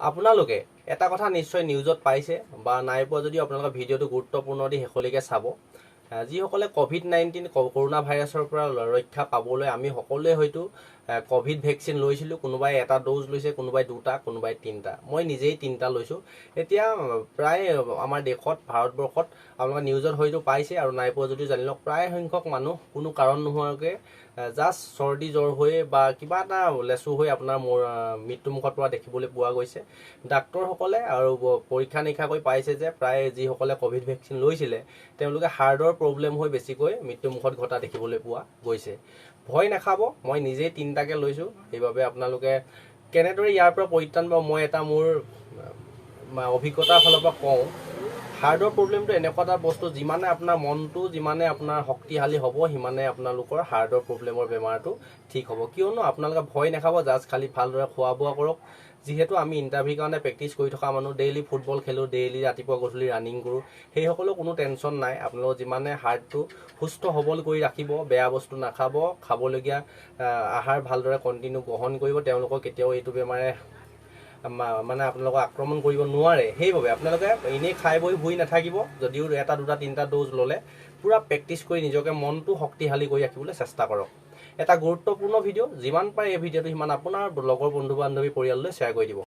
আপোনালোকে এটা কথা নিশ্চয় নিউজত পাইছে বা নাই পোৱা যদিও আপোনালোকে ভিডিঅ'টো গুৰুত্বপূৰ্ণ দি শেষলৈকে চাব। যিসকলে ক'ভিড নাইণ্টিন কৰোণা ভাইৰাছৰ পৰা ৰক্ষা পাবলৈ আমি সকলোৱে হয়তো ক'ভিড ভেকচিন লৈছিলোঁ কোনোবাই এটা ড'জ লৈছে কোনোবাই দুটা কোনোবাই তিনিটা। মই নিজেই তিনিটা লৈছোঁ। এতিয়া প্ৰায় আমাৰ দেশত ভাৰতবৰ্ষত আপোনালোকে নিউজত হয়তো পাইছে আৰু নাই পোৱা যদিও জানি লওক প্ৰায় সংখ্যক মানুহ কোনো কাৰণ নোহোৱাকৈ জাষ্ট চৰ্দি জ্বৰ হৈ বা কিবা এটা লেচু হৈ আপোনাৰ মোৰ মৃত্যুমুখত পৰা দেখিবলৈ পোৱা গৈছে। ডাক্তৰসকলে আৰু পৰীক্ষা নিৰীক্ষা কৰি পাইছে যে প্ৰায় যিসকলে ক'ভিড ভেকচিন লৈছিলে তেওঁলোকে হাৰ্টৰ প্ৰব্লেম হৈ বেছিকৈ মৃত্যুমুখত ঘটা দেখিবলৈ পোৱা গৈছে। ভয় নাখাব মই নিজেই তিনিটাকে লৈছোঁ। সেইবাবে আপোনালোকে কেনেদৰে ইয়াৰ পৰা পৰিত্ৰাণ পাব মই এটা মোৰ অভিজ্ঞতাৰ ফালৰ পৰা কওঁ। হাৰ্টৰ প্ৰব্লেমটো এনেকুৱা এটা বস্তু যিমানে আপোনাৰ মনটো যিমানে আপোনাৰ শক্তিশালী হ'ব সিমানে আপোনালোকৰ হাৰ্টৰ প্ৰব্লেমৰ বেমাৰটো ঠিক হ'ব। কিয়নো আপোনালোকে ভয় নাখাব জাষ্ট খালি ভালদৰে খোৱা বোৱা কৰক। যিহেতু আমি ইণ্টাৰভিউৰ কাৰণে প্ৰেক্টিচ কৰি থকা মানুহ ডেইলি ফুটবল খেলোঁ ডেইলি ৰাতিপুৱা গধূলি ৰানিং কৰোঁ সেইসকলেও কোনো টেনশ্যন নাই। আপোনালোকৰ যিমানে হাৰ্টটো সুস্থ সবল কৰি ৰাখিব বেয়া বস্তু নাখাব খাবলগীয়া আহ, আহাৰ ভালদৰে কণ্টিনিউ গ্ৰহণ কৰিব তেওঁলোকক কেতিয়াও এইটো বেমাৰে মানে আপোনালোকক আক্ৰমণ কৰিব নোৱাৰে। সেইবাবে আপোনালোকে এনেই খাই বৈ শুই নাথাকিব। যদিও এটা দুটা তিনিটা ড'জ ল'লে পূৰা প্ৰেক্টিচ কৰি নিজকে মনটো শক্তিশালী কৰি ৰাখিবলৈ চেষ্টা কৰক। এটা গুৰুত্বপূৰ্ণ ভিডিঅ' যিমান পাৰে এই ভিডিঅ'টো সিমান আপোনাৰ লগৰ বন্ধু বান্ধৱী পৰিয়াললৈ শ্বেয়াৰ কৰি দিব।